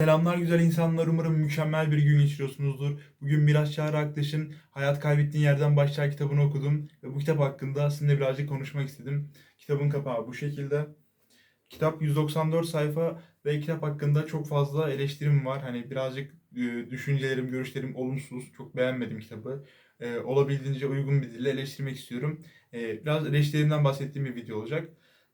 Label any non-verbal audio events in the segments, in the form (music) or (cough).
Selamlar güzel insanlar. Umarım mükemmel bir gün geçiriyorsunuzdur. Bugün Miraç Çağrı Aktaş'ın Hayat Kaybettiğin Yerden Başlar kitabını okudum. Ve bu kitap hakkında sizinle birazcık konuşmak istedim. Kitabın kapağı bu şekilde. Kitap 194 sayfa ve kitap hakkında çok fazla eleştirim var. Hani birazcık e, düşüncelerim, görüşlerim olumsuz. Çok beğenmedim kitabı. E, olabildiğince uygun bir dille eleştirmek istiyorum. E, biraz eleştirimden bahsettiğim bir video olacak.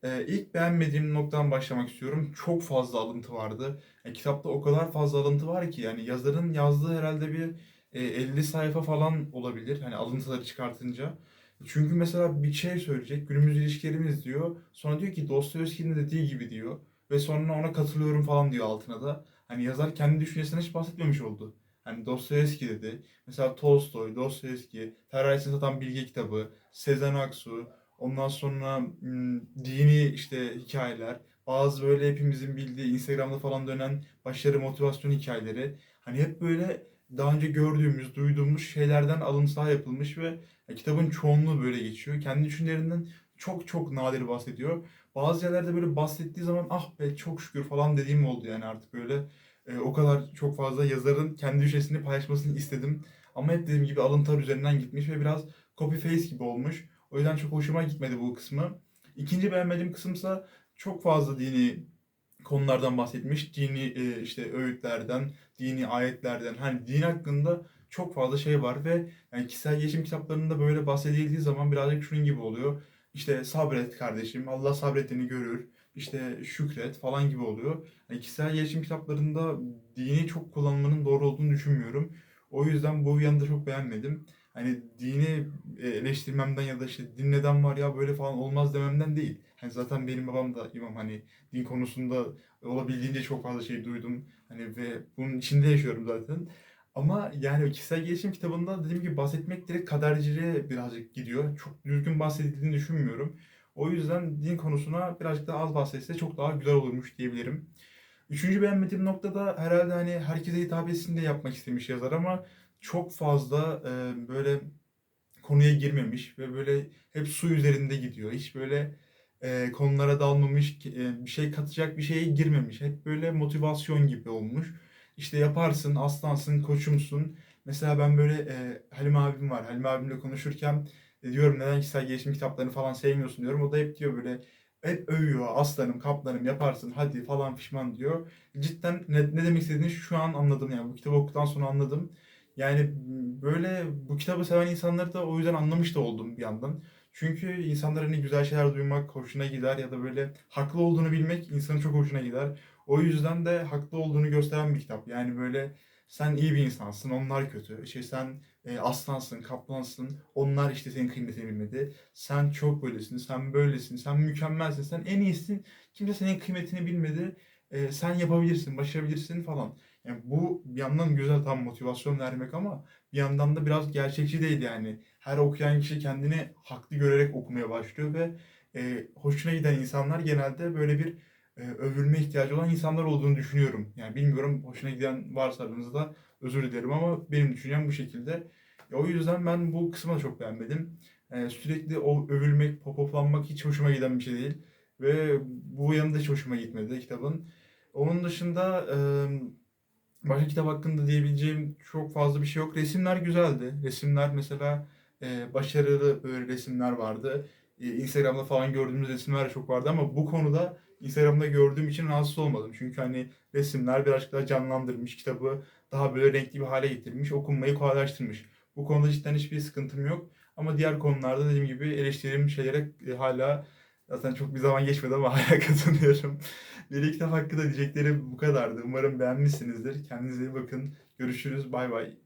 E, ilk beğenmediğim noktadan başlamak istiyorum. Çok fazla alıntı vardı. Ya, kitapta o kadar fazla alıntı var ki yani yazarın yazdığı herhalde bir e, 50 sayfa falan olabilir. Hani alıntıları çıkartınca. Çünkü mesela bir şey söyleyecek. Günümüz ilişkilerimiz diyor. Sonra diyor ki Dostoyevski'nin dediği gibi diyor. Ve sonra ona katılıyorum falan diyor altına da. Hani yazar kendi düşüncesinden hiç bahsetmemiş oldu. Hani Dostoyevski dedi. Mesela Tolstoy, Dostoyevski, Teröristin Satan Bilge kitabı, Sezen Aksu, ondan sonra dini işte hikayeler, bazı böyle hepimizin bildiği Instagram'da falan dönen başarı motivasyon hikayeleri. Hani hep böyle daha önce gördüğümüz, duyduğumuz şeylerden alıntılar yapılmış ve ya, kitabın çoğunluğu böyle geçiyor. Kendi düşüncelerinden çok çok nadir bahsediyor. Bazı yerlerde böyle bahsettiği zaman ah be çok şükür falan dediğim oldu yani artık böyle e, o kadar çok fazla yazarın kendi düşüncesini paylaşmasını istedim. Ama hep dediğim gibi alıntılar üzerinden gitmiş ve biraz copy paste gibi olmuş. O yüzden çok hoşuma gitmedi bu kısmı. İkinci beğenmediğim kısımsa çok fazla dini konulardan bahsetmiş. Dini e, işte öğütlerden, dini ayetlerden. Hani din hakkında çok fazla şey var ve yani kişisel gelişim kitaplarında böyle bahsedildiği zaman birazcık şunun gibi oluyor. İşte sabret kardeşim, Allah sabrettiğini görür. İşte şükret falan gibi oluyor. Yani kişisel gelişim kitaplarında dini çok kullanmanın doğru olduğunu düşünmüyorum. O yüzden bu yanında çok beğenmedim. Hani dini e, eleştirmemden ya da işte din neden var ya böyle falan olmaz dememden değil. Hani zaten benim babam da imam hani din konusunda olabildiğince çok fazla şey duydum. Hani ve bunun içinde yaşıyorum zaten. Ama yani kişisel gelişim kitabında dediğim gibi bahsetmek direkt kaderciliğe birazcık gidiyor. Çok düzgün bahsedildiğini düşünmüyorum. O yüzden din konusuna birazcık daha az bahsetse çok daha güzel olurmuş diyebilirim. Üçüncü beğenmediğim nokta da herhalde hani herkese hitap etsin diye yapmak istemiş yazar ama çok fazla e, böyle konuya girmemiş ve böyle hep su üzerinde gidiyor. Hiç böyle e, konulara dalmamış, e, bir şey katacak bir şeye girmemiş. Hep böyle motivasyon gibi olmuş. İşte yaparsın, aslansın, koçumsun. Mesela ben böyle e, Halim abim var. Halim abimle konuşurken e, diyorum neden kişisel gelişim kitaplarını falan sevmiyorsun diyorum. O da hep diyor böyle hep övüyor. Aslanım, kaplanım yaparsın hadi falan pişman diyor. Cidden ne, ne demek istediğini şu an anladım yani bu kitabı okuduktan sonra anladım. Yani böyle bu kitabı seven insanları da o yüzden anlamış da oldum bir yandan. Çünkü insanların hani güzel şeyler duymak hoşuna gider ya da böyle haklı olduğunu bilmek insanın çok hoşuna gider. O yüzden de haklı olduğunu gösteren bir kitap. Yani böyle sen iyi bir insansın, onlar kötü. İşte sen e, aslansın, kaplansın, onlar işte senin kıymetini bilmedi. Sen çok böylesin, sen böylesin, sen mükemmelsin, sen en iyisin. Kimse senin kıymetini bilmedi. E, sen yapabilirsin, başarabilirsin falan. Yani bu bir yandan güzel tam motivasyon vermek ama bir yandan da biraz gerçekçi değil yani. Her okuyan kişi kendini haklı görerek okumaya başlıyor ve e, hoşuna giden insanlar genelde böyle bir e, övülme ihtiyacı olan insanlar olduğunu düşünüyorum. Yani bilmiyorum hoşuna giden varsa aranızda özür dilerim ama benim düşüncem bu şekilde. Ya o yüzden ben bu kısmı da çok beğenmedim. E, sürekli o övülmek, popoplanmak hiç hoşuma giden bir şey değil. Ve bu yanında hiç hoşuma gitmedi kitabın. Onun dışında e, başka kitap hakkında diyebileceğim çok fazla bir şey yok. Resimler güzeldi. Resimler mesela e, başarılı böyle resimler vardı. E, Instagram'da falan gördüğümüz resimler de çok vardı ama bu konuda Instagram'da gördüğüm için rahatsız olmadım. Çünkü hani resimler birazcık daha canlandırmış, kitabı daha böyle renkli bir hale getirmiş, okunmayı kolaylaştırmış. Bu konuda cidden hiçbir sıkıntım yok. Ama diğer konularda dediğim gibi eleştirdiğim şeylere e, hala zaten çok bir zaman geçmedi ama (laughs) hala katılıyorum. Bir kitap hakkında diyeceklerim bu kadardı. Umarım beğenmişsinizdir. Kendinize iyi bakın. Görüşürüz. Bay bay.